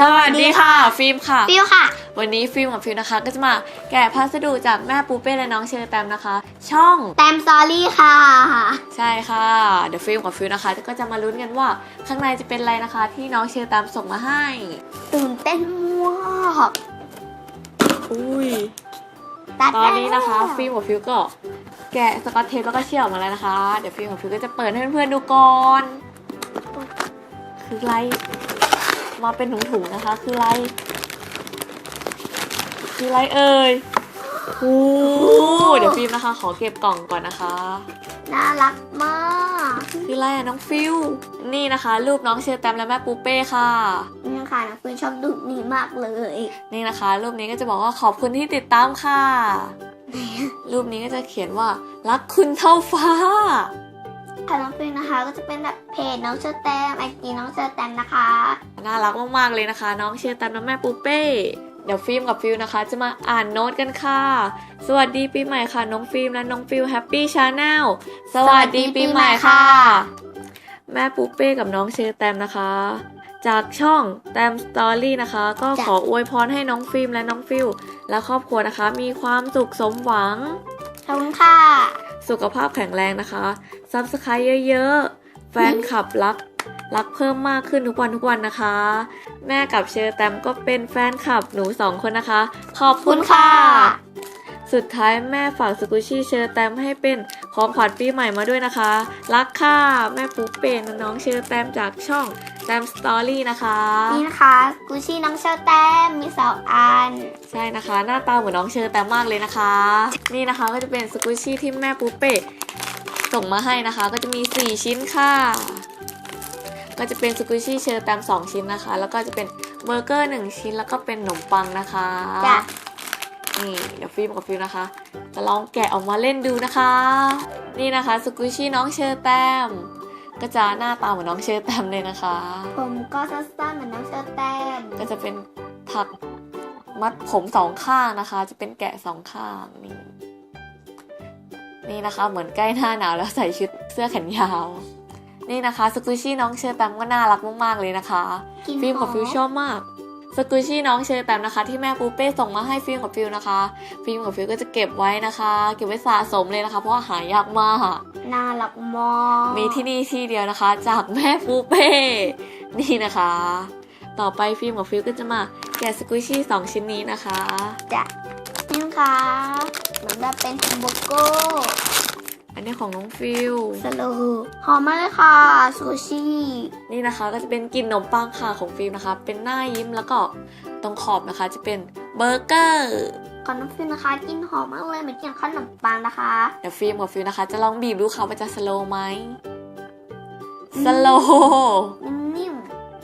สวัสดีค่ะ ฟิล์มค่ะ ฟิวค่ะ วันนี้ฟิล์มกับฟิล์มนะคะ ก็จะมาแกะพัสดุจากแม่ปูเป้และน้องเชอร์แตมนะคะ ช่อง แตมซอรี่ค่ะ ใช่ค่ะ เดี๋ยวฟิล์มกับฟิล์มนะคะ ก็จะมาลุ้นกันว่าข้างในจะเป็นอะไรนะคะ ที่น้องเชอร์แตมส่งมาให้ ตื่นเต้นมากอุ้ยตัดตอนนี้นะคะแล้วฟิล์มกับฟิล์มก็แกะสกอตเทปแล้วก็เชี่ยวออกมาแล้วนะคะ เดี๋ยวฟิล์มกับฟิล์มก็จะเปิดให้เพื่อนๆดูก่อน คืออะไร มาเป็นถุงๆนะคะ คืออะไร คืออะไรเอ่ยโอ้เดี๋ยวฟิล์มนะคะ ขอเก็บกล่องก่อนนะคะ น่ารักมาก คืออะไรอะน้องฟิว นี่นะคะ รูปน้องเชอร์แตมและแม่ปูเป้ค่ะ นี่ค่ะนะฟิวชอบดูนี้มากเลย นี่นะคะ รูปนี้ก็จะบอกว่าขอบคุณที่ติดตามค่ะ รูปนี้ก็จะเขียนว่า รักคุณเท่าฟ้า ค่ะน้องฟิวนะคะ ก็จะเป็นแบบเพจน้องเชอร์แตมไอจีน้องเชอร์แตมนะคะน่ารักมากๆเลยนะคะ น้องเชอร์แตมและแม่ปูเป้เดี๋ยวฟิล์มกับฟิลนะคะ จะมาอ่านโน้ตกันค่ะ สวัสดีปีใหม่ค่ะ น้องฟิล์มและน้องฟิลแฮปปี้ชาแนลสวัสดีปีใหม่ค่ะ แม่ปูเป้กับน้องเชอร์แตมนะคะจากช่องแตมสตอรี่นะคะ ก็จ้ะขออวยพรให้น้องฟิล์มและน้องฟิลและครอบครัวนะคะ มีความสุขสมหวังขอบคุณค่ะ สุขภาพแข็งแรงนะคะ ซับสไครต์เยอะๆ แฟนคลับรักรักเพิ่มมากขึ้นทุกวันทุกวันนะคะ แม่กับเชอร์แตมก็เป็นแฟนคลับหนูสองคนนะคะ ขอบคุณค่ะ สุดท้ายแม่ฝากสกุชี่เชอร์แตมให้เป็นของขวัญปีใหม่มาด้วยนะคะ รักค่ะ แม่ปูเป็นน้องเชอร์แตมจากช่อง แตมสตอรี่นะคะ นี่นะคะกุชชี่น้องเชอร์แตมมีสองอัน ใช่นะคะ หน้าตาเหมือนน้องเชอร์แตมมากเลยนะคะ นี่นะคะก็จะเป็นสกุชชี่ที่แม่ปูเป้ส่งมาให้นะคะ ก็จะมี 4 ชิ้นค่ะ ก็จะเป็นสกุชชี่เชอร์แตม2ชิ้นนะคะ แล้วก็จะเป็นเบอร์เกอร์1ชิ้นแล้วก็เป็นขนมปังนะคะจ้ะ นี่เดี๋ยวฟิล์มกับฟิล์มนะคะ จะลองแกะออกมาเล่นดูนะคะ นี่นะคะสกุชชี่น้องเชอร์แตม ก็จะหน้าตาเหมือนน้องเชอร์แตมเลยนะคะ ผมก็สั้นๆเหมือนน้องเชอร์แตมก็จะเป็นถักมัดผมสองข้างนะคะ จะเป็นแกะสองข้างนี่นี่นะคะ เหมือนใกล้หน้าหนาวแล้วใส่ชุดเสื้อแขนยาว นี่นะคะสกุชี่น้องเชอร์แตมก็น่ารักมากๆเลยนะคะกินฟิล์มกับหอฟิลชอบมากสกุชี่น้องเชอร์แตมนะคะ ที่แม่ปูเป้ส่งมาให้ฟิล์มกับฟิลนะคะ ฟิล์มกับฟิลก็จะเก็บไว้นะคะ เก็บไว้สะสมเลยนะคะ เพราะว่าหายากมาก น่ารักมากมีที่นี่ที่เดียวนะคะ จากแม่ปูเป้นี่นะคะ ต่อไปฟิล์มกับฟิลก็จะมาแกะสกุชี่สองชิ้นนี้นะคะจ้ะนี่นะคะเหมือนแบบเป็นแฮมเบอร์เกอร์อันนี้ของน้องฟิลสโลว์หอมมากเลยค่ะซูชินี่นะคะก็จะเป็นกลิ่นขนมปังค่ะของฟิล์มนะคะ เป็นหน้ายิ้มแล้วก็ตรงขอบนะคะจะเป็นเบอร์เกอร์ ก่อนน้ำฟินนะคะกินหอมมากเลยเหมือนกินขนมปังนะคะ เดี๋ยวฟิล์มกับฟิลนะคะ จะลองบีบดูค่ะว่าจะสโลว์ไหมอืมสโลว์นิ่ม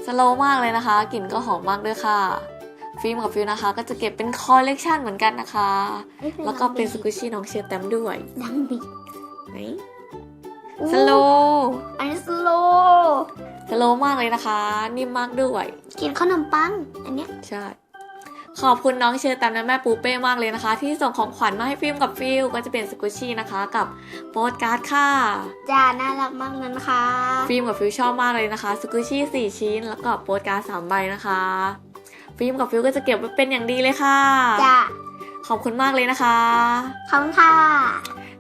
สโลว์มากเลยนะคะกลิ่นก็หอมมากด้วยค่ะ ฟิล์มกับฟิลนะคะ ก็จะเก็บเป็นคอลเลกชันเหมือนกันนะคะ ๆแล้วก็เป็นสกุชี่น้องเชอร์แตมด้วยดังดิไหนสโลว์อันนี้สโลสโลว์มากเลยนะคะ นิ่มมากด้วย กินขนมปัง อันเนี้ยใช่ ขอบคุณน้องเชอร์แตมและแม่ปูเป้มากเลยนะคะ ที่ส่งของขวัญมาให้ฟิล์มกับฟิลก็จะเป็นสกุชี่นะคะ กับโปสการ์ดค่ะจ้าน่ารักมากเลยนะคะฟิล์มกับฟิลชอบมากเลยนะคะสกุชี่สี่ชิ้น แล้วก็โปสการ์ดสามใบนะคะ ฟิล์มกับฟิลก็จะเก็บไว้เป็นอย่างดีเลยค่ะจ้าขอบคุณมากเลยนะคะขอบคุณค่ะ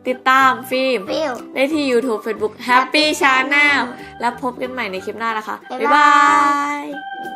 ติดตามฟิล์มฟิลได้ที่ YouTube Facebook Happy Channel แล้วพบกันใหม่ในคลิปหน้านะคะ บ๊ายบ๊ายบาบายย